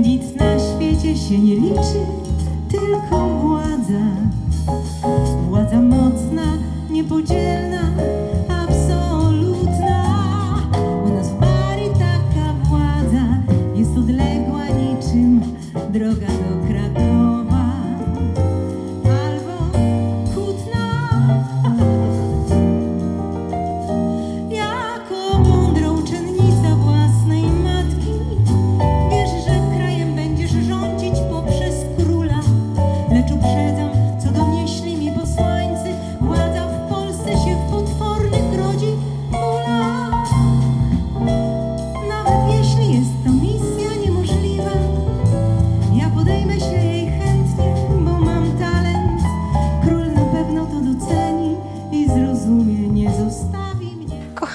Nic na świecie się nie liczy, tylko władza. Władza mocna, niepodzielna,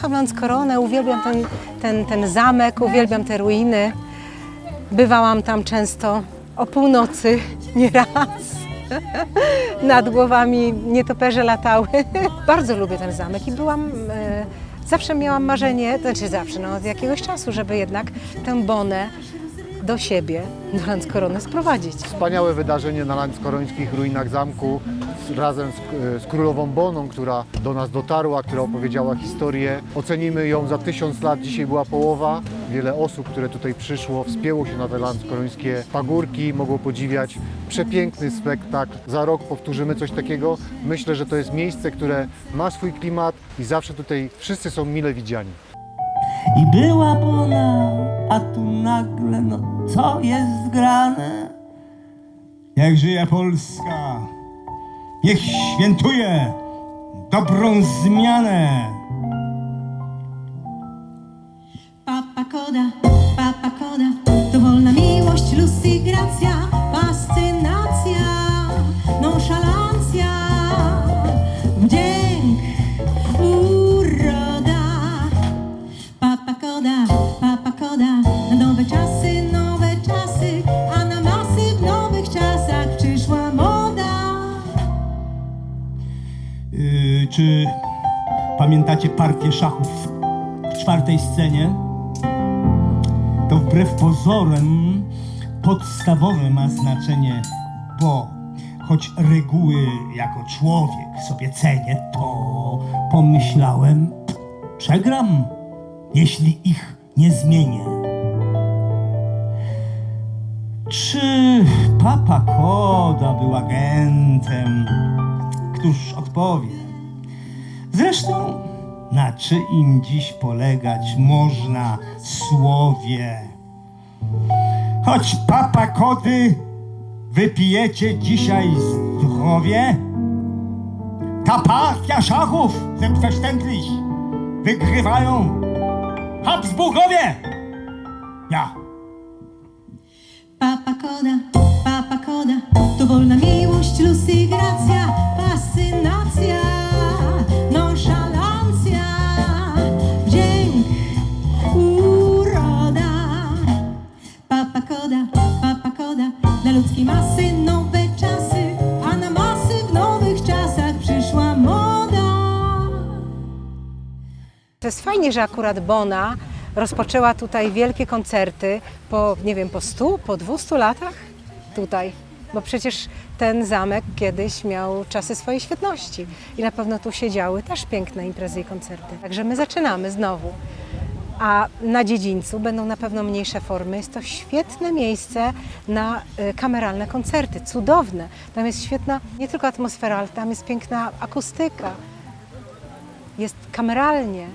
Kocham Landskoronę, uwielbiam ten, ten, ten zamek, uwielbiam te ruiny. Bywałam tam często o północy, nieraz. Nad głowami nietoperze latały. Bardzo lubię ten zamek i byłam, e, zawsze miałam marzenie, to znaczy zawsze, no od jakiegoś czasu, żeby jednak tę bonę do siebie, do Landskorony sprowadzić. Wspaniałe wydarzenie na Landskorońskich ruinach zamku razem z, z królową Boną, która do nas dotarła, która opowiedziała historię. Ocenimy ją za tysiąc lat, dzisiaj była połowa. Wiele osób, które tutaj przyszło, wspięło się na te landskorońskie pagórki, mogło podziwiać przepiękny spektakl. Za rok powtórzymy coś takiego. Myślę, że to jest miejsce, które ma swój klimat i zawsze tutaj wszyscy są mile widziani. I była bona, a tu nagle, no co jest grane? Niech żyje Polska! Niech świętuje dobrą zmianę! Papa Koda, czy pamiętacie partię szachów w czwartej scenie? To wbrew pozorom podstawowe ma znaczenie, bo choć reguły jako człowiek sobie cenię, to pomyślałem, przegram, jeśli ich nie zmienię. Czy Papa Koda był agentem? Któż odpowie? Zresztą, na czyim dziś polegać można słowie? Choć Papa Kody wypijecie dzisiaj zdrowie, ta partia szachów, selbstverständlich, wygrywają Habsburgowie! Ja. Papa Koda, Koda, to wolna miłość, luz i gracja, fascynacja, nonszalancja, wdzięk, uroda. Papa Koda, Papa Koda, dla ludzkiej masy nowe czasy, a na masy w nowych czasach przyszła moda. To jest fajnie, że akurat Bona rozpoczęła tutaj wielkie koncerty po, nie wiem, po 100, po 200 latach tutaj. Bo przecież ten zamek kiedyś miał czasy swojej świetności i na pewno tu się działy też piękne imprezy i koncerty. Także my zaczynamy znowu. A na dziedzińcu będą na pewno mniejsze formy. Jest to świetne miejsce na y, kameralne koncerty, cudowne. Tam jest świetna nie tylko atmosfera, ale tam jest piękna akustyka jest kameralnie,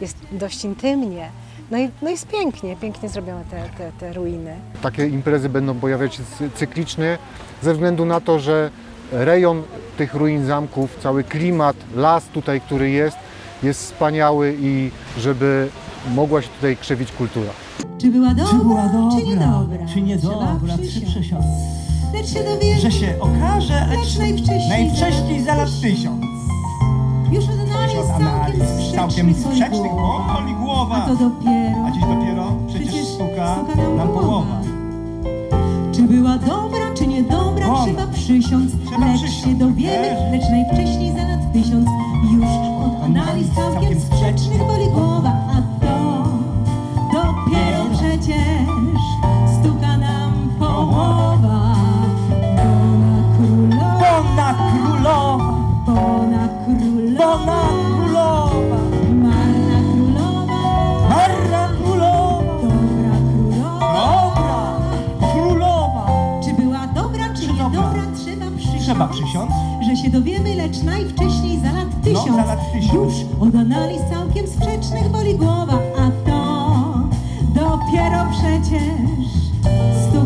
jest dość intymnie. No i, no jest pięknie, pięknie zrobione te, te, te ruiny. Takie imprezy będą pojawiać się cy- cyklicznie ze względu na to, że rejon tych ruin zamków, cały klimat, las tutaj, który jest, jest wspaniały i żeby mogła się tutaj krzewić kultura. Czy była dobra, Czy była czy dobra, niedobra? czy niedobra, trzy. Lecz się dowiemy, Że się okaże, Lecz lecz najwcześniej najwcześniej za lat tysiąc. już od Już analiz całkiem sprzecznych bo boli głowa. A to dopiero, A dziś dopiero przecież, Przecież stuka, stuka nam połowa. czy była dobra, czy niedobra, Ona. trzeba przysiąc. Trzeba lecz przysiąc, się dowiemy, lecz najwcześniej za lat tysiąc. Już od analiz całkiem się dowiemy, lecz najwcześniej za lat tysiąc. No, za lat tysiąc. Już od analiz całkiem sprzecznych boli głowa, a to dopiero przecież stuka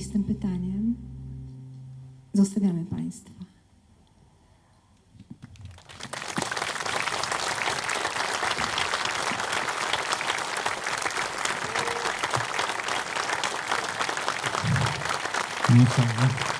I z tym pytaniem zostawiamy Państwa. Nie sądzę.